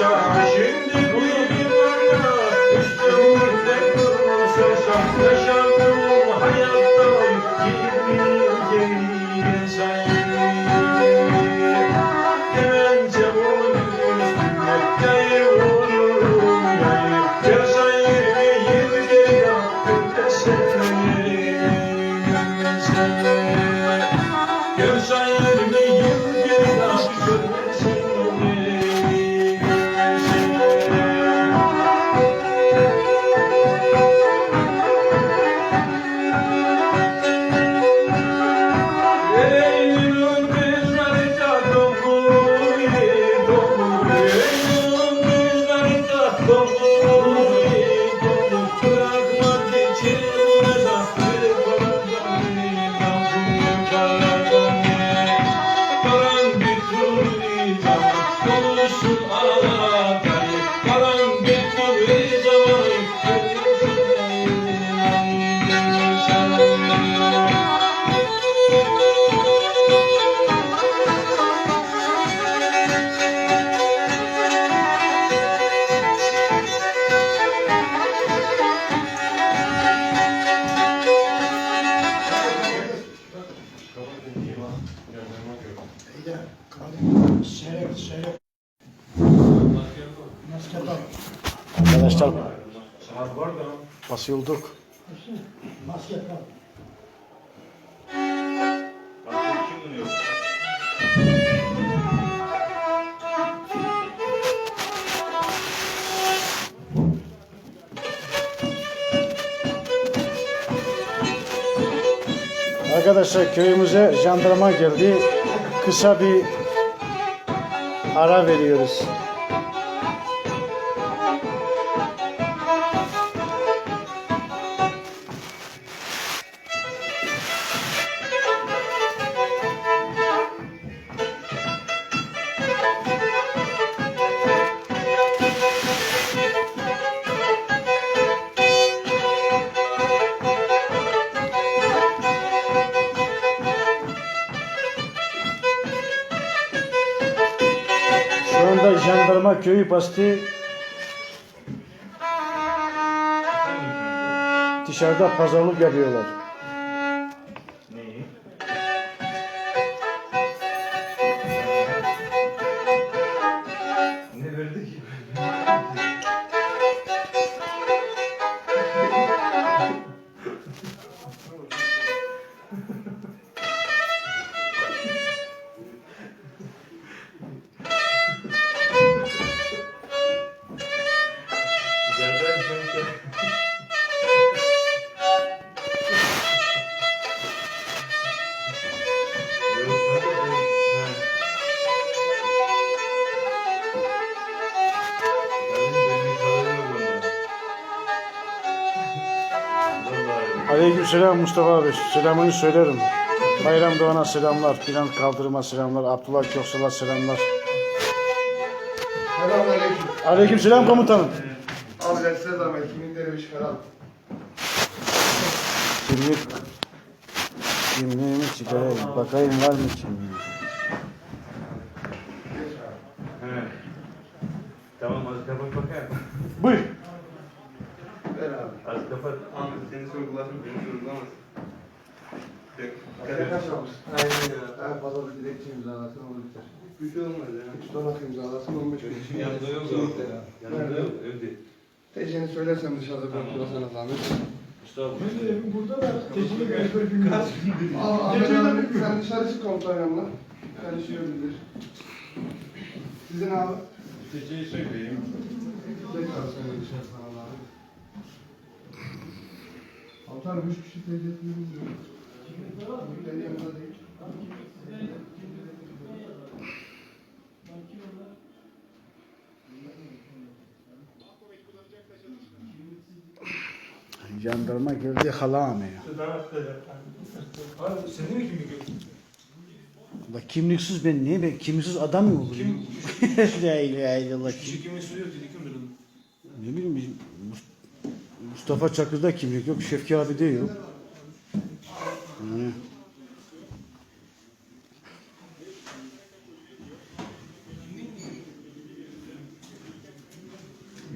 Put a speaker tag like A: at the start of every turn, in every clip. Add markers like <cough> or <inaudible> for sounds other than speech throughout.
A: yaşa şimdi
B: Arkadaşlar basıyorduk.
C: Maske.
B: Arkadaşlar köyümüze jandarma geldi. Kısa bir ara veriyoruz. Jandarma köyü bastı. Dışarıda pazarlık yapıyorlar.
A: Hadi, hadi.
B: Aleykümselam Mustafa abi. Selamını söylerim. Bayram Doğan'a selamlar. Plan Kaldırım'a selamlar. Abdullah Köksal'a selamlar.
D: Selamünaleyküm.
B: Aleykümselam komutanım.
D: Abi ben size zahmet kimlikleri bir çıkaralım.
B: Kimlik kimliğimi çıkarayım. Bakayım var mı kimliğim?
A: He. Tamam az kapat bakayım.
B: Buyur.
D: Ver abi.
A: Az kapat.
E: Ahmet seni sorgulasın, beni sorgulamaz.
D: Kaç kaç almış?
E: Aynen ya.
D: En fazla bir dilekçe imzalasın olur biter.
E: Bir şey olmaz ya.
D: Bir tutanak imzalasın 15 gün.
E: Şimdi yanında yok
D: abi.
E: Yanında yok, evde.
D: Teceni söylersem dışarıda bırakıyor sana zahmet.
A: Mustafa.
C: Burada da tecili meşgul bilmez.
D: Al Ahmet abi sen dışarı çık komutan yanına. Karışıyor bilir. Sizin abi.
A: Teceyi söyleyeyim.
D: Tekrar söyle dışarı sana abi. Altan 3 kişi tecrübe ediyor. Kimlikleri yanında değil.
B: Jandarma geldi hala amıyor.
F: Abi senin mi yok?
B: La kimliksiz ben niye ben kimliksiz adam mı olur?
F: Kim? <laughs>
B: La ilahe illallah.
F: Kişi kimlik soruyor dedi kim bilir?
B: Ne bileyim bizim Mus- Mustafa Çakır'da kimlik yok, Şevki abi de yok. Yani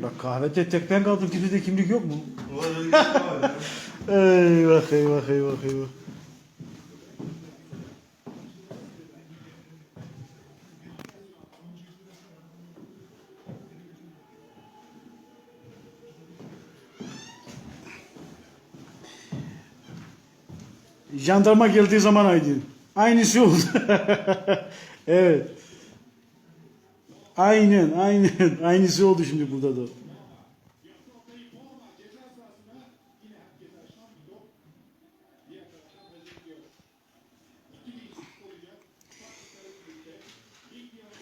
B: Bak kahvede tek ben kaldım kimsede kimlik yok mu? <laughs> Eyvah eyvah eyvah eyvah. Jandarma geldiği zaman Aydın. Aynısı oldu. <laughs> evet. Aynen, aynen. <laughs> Aynısı oldu şimdi burada da.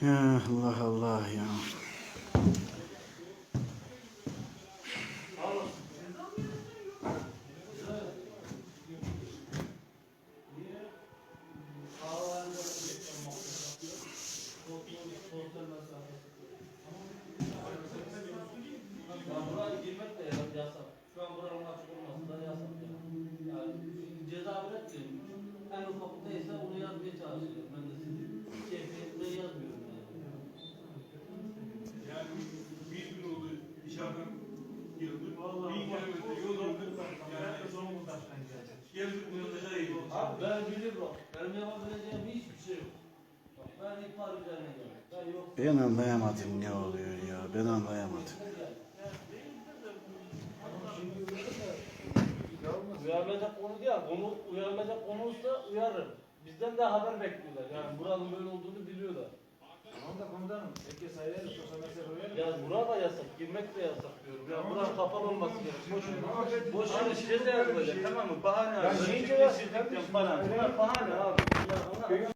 B: Allah Allah. Ya
G: buraya girmek de ya- yasak. Şu an buranın açık olması da yasak yani. Yani ceza üretmiyorum. En ufak neyse onu yazmaya çalışıyorum. Ben de sizin keyfiyetine yazmıyorum yani.
F: Yani bir gün oldu Yani Zonguldak'tan. Geldik.
G: Abi ben bilirim bak. Benim yapabileceğim hiçbir şey yok. Bak ben ihbar üzerine geldim. Ben yok.
B: Ben anlayamadım ne oluyor ya. Ben anlayamadım.
G: Uyarılacak konu değil. Konu uyarılacak konu olsa uyarırım. Bizden de haber bekliyorlar. Yani buranın böyle olduğunu biliyorlar. Ya burada yasak, girmek de yasak diyorum. Ya buranın kapalı olması gerekiyor. Boş ver. Boş ver. Ceza yazılacak tamam mı? Bahane abi.
F: Ya
G: bir
F: sizden
G: bahane. Bahane abi. Ya ona-